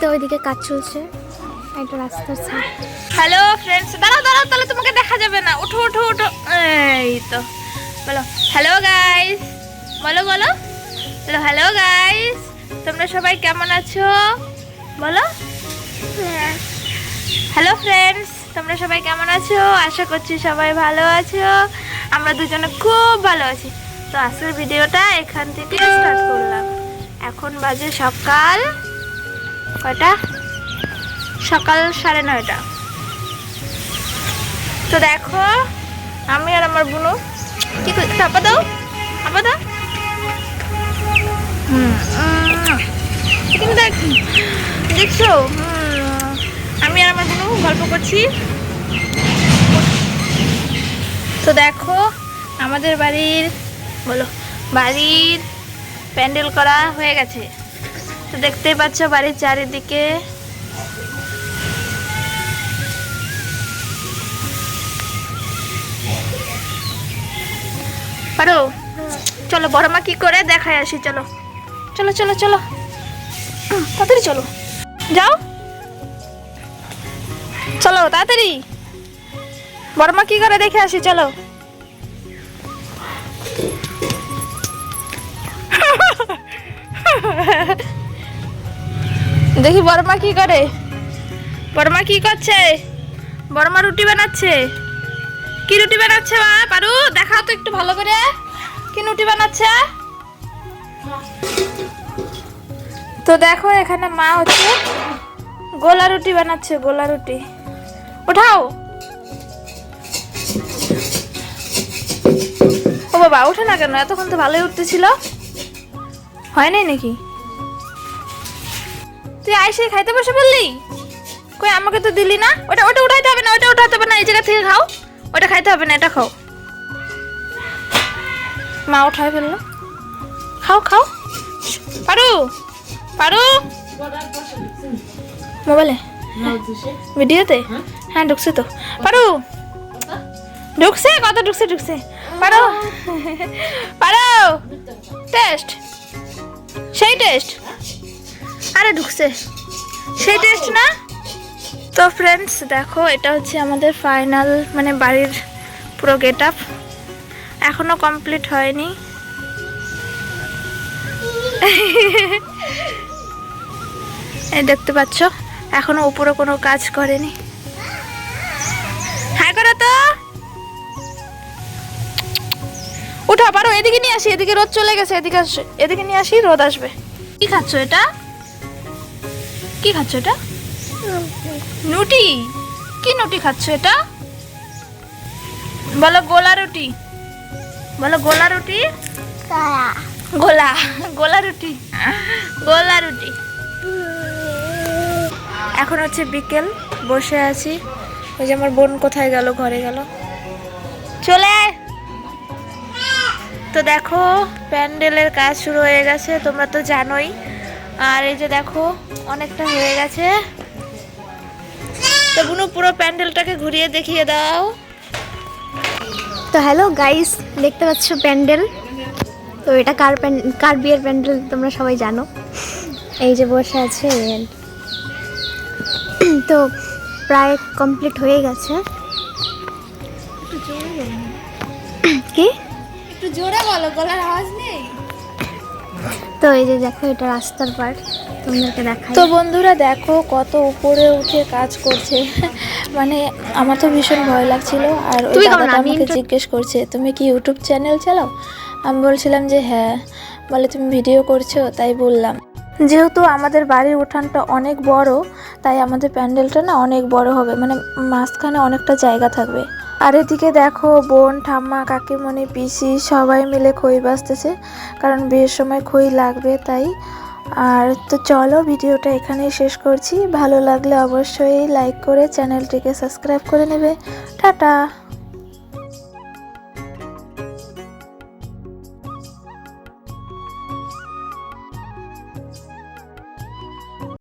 তো ওইদিকে কাজ চলছে। একটা রাস্তার সাইড হ্যালো ফ্রেন্ডস দাঁড়াও দাঁড়াও তাহলে তোমাকে দেখা যাবে না। উঠো উঠো উঠো। এই তো। বলো হ্যালো গাইস বলো বলো। বলো হ্যালো গাইস তোমরা সবাই কেমন আছো? বলো। হ্যালো ফ্রেন্ডস তোমরা সবাই কেমন আছো? আশা করছি সবাই ভালো আছো। আমরা দুজনে খুব ভালো আছি। তো আজকের ভিডিওটা এখান থেকে স্টার্ট করলাম। এখন বাজে সকাল কয়টা? সকাল সাড়ে নয়টা। তো দেখো, আমি আর আমার বোনু কি করছি? আপা দাও আপা দাও। কিন্তু দেখ, দেখছ? আমি আর আমার বোনু গল্প করছি। তো দেখো, আমাদের বাড়ির বলো বাড়ির প্যান্ডেল করা হয়ে গেছে। তো দেখতেই পাচ্ছ বাড়ির চারিদিকে। পারো? চলো বড় মা কি করে দেখায় আসি, চলো। চলো চলো চলো। তাড়াতাড়ি চলো। যাও। চলো, তাড়াতাড়ি। বড় মা কি করে দেখে আসি, চলো। দেখি বড় মা কি করে? বড় মা কি করছে? বর্মা রুটি বানাচ্ছে। কি রুটি বানাচ্ছে মা? পারু, দেখাও তো একটু ভালো করে। কি রুটি বানাচ্ছে? তো দেখো, এখানে মা হচ্ছে গোলা রুটি বানাচ্ছে, গোলা রুটি। উঠাও। ও বাবা, ওঠে না কেন? এতক্ষণ তো ভালোই উঠতেছিল। হয় নাই নাকি? তুই আইসে খাইতে বসে বললি? কই, আমাকে তো দিলি না। ওটা ওটা উঠাইতে হবে না, ওটা উঠাতে হবে না, এই জায়গা থেকে খাও। ওটা খাইতে হবে না, এটা খাও। মা উঠাই ফেলল। খাও খাও। পারু পারু। মোবাইলে? ভিডিওতে? হ্যাঁ ঢুকছে তো। পারু, ঢুকছে? কত ঢুকছে ঢুকছে? পারো পারো টেস্ট সেই টেস্ট আরে ঢুকছে। সেই টেস্ট না? তো ফ্রেন্ডস দেখো, এটা হচ্ছে আমাদের ফাইনাল মানে বাড়ির পুরো গেট আপ এখনও কমপ্লিট হয়নি। এই দেখতে পাচ্ছ, এখনও উপরে কোনো কাজ করেনি। হ্যাঁ করো তো। উঠা পারো এদিকে নিয়ে আসি, এদিকে রোদ চলে গেছে, এদিকে আসে, এদিকে নিয়ে আসি, রোদ আসবে। কি খাচ্ছ এটা? কি খাচ্ছ এটা? নুটি কি নুটি খাচ্ছ এটা? বলো গোলা রুটি। বলো গোলা রুটি। গোলা গোলা রুটি। গোলা রুটি। এখন হচ্ছে বিকেল, বসে আছি। ওই যে আমার বোন কোথায় গেল, ঘরে গেল। চলে। তো দেখো, প্যান্ডেলের কাজ শুরু হয়ে গেছে, তোমরা তো জানোই। আর এই যে দেখো অনেকটা হয়ে গেছে। তো বুনু পুরো প্যান্ডেলটাকে ঘুরিয়ে দেখিয়ে দাও। তো হ্যালো গাইস দেখতে পাচ্ছ প্যান্ডেল? তো এটা কার কার বিয়ের প্যান্ডেল তোমরা সবাই জানো। এই যে বসে আছে তো প্রায় কমপ্লিট হয়ে গেছে। কি? একটু জোরে বলো গলার আওয়াজ নেই? তো এই যে দেখো এটা রাস্তার পার তোমাদেরকে দেখাই। তো বন্ধুরা দেখো কত উপরে উঠে কাজ করছে। মানে আমার তো ভীষণ ভয় লাগছিল। আর ওই দাদাটা আমি আমাকে জিজ্ঞেস করছে তুমি কি ইউটিউব চ্যানেল চালাও? আমি বলছিলাম যে হ্যাঁ। বলে তুমি ভিডিও করছ? তাই বললাম। যেহেতু আমাদের বাড়ির উঠানটা অনেক বড় তাই আমাদের প্যান্ডেলটা না অনেক বড় হবে। মানে মাঝখানে অনেকটা জায়গা থাকবে। আর এদিকে দেখো বোন, ঠাম্মা, কাকিমণি, পিসি সবাই মিলে খই বাঁচতেছে, কারণ বিয়ের সময় খই লাগবে তাই। আর তো চলো ভিডিওটা এখানেই শেষ করছি। ভালো লাগলে অবশ্যই লাইক করে চ্যানেলটিকে সাবস্ক্রাইব করে নেবে। টাটা!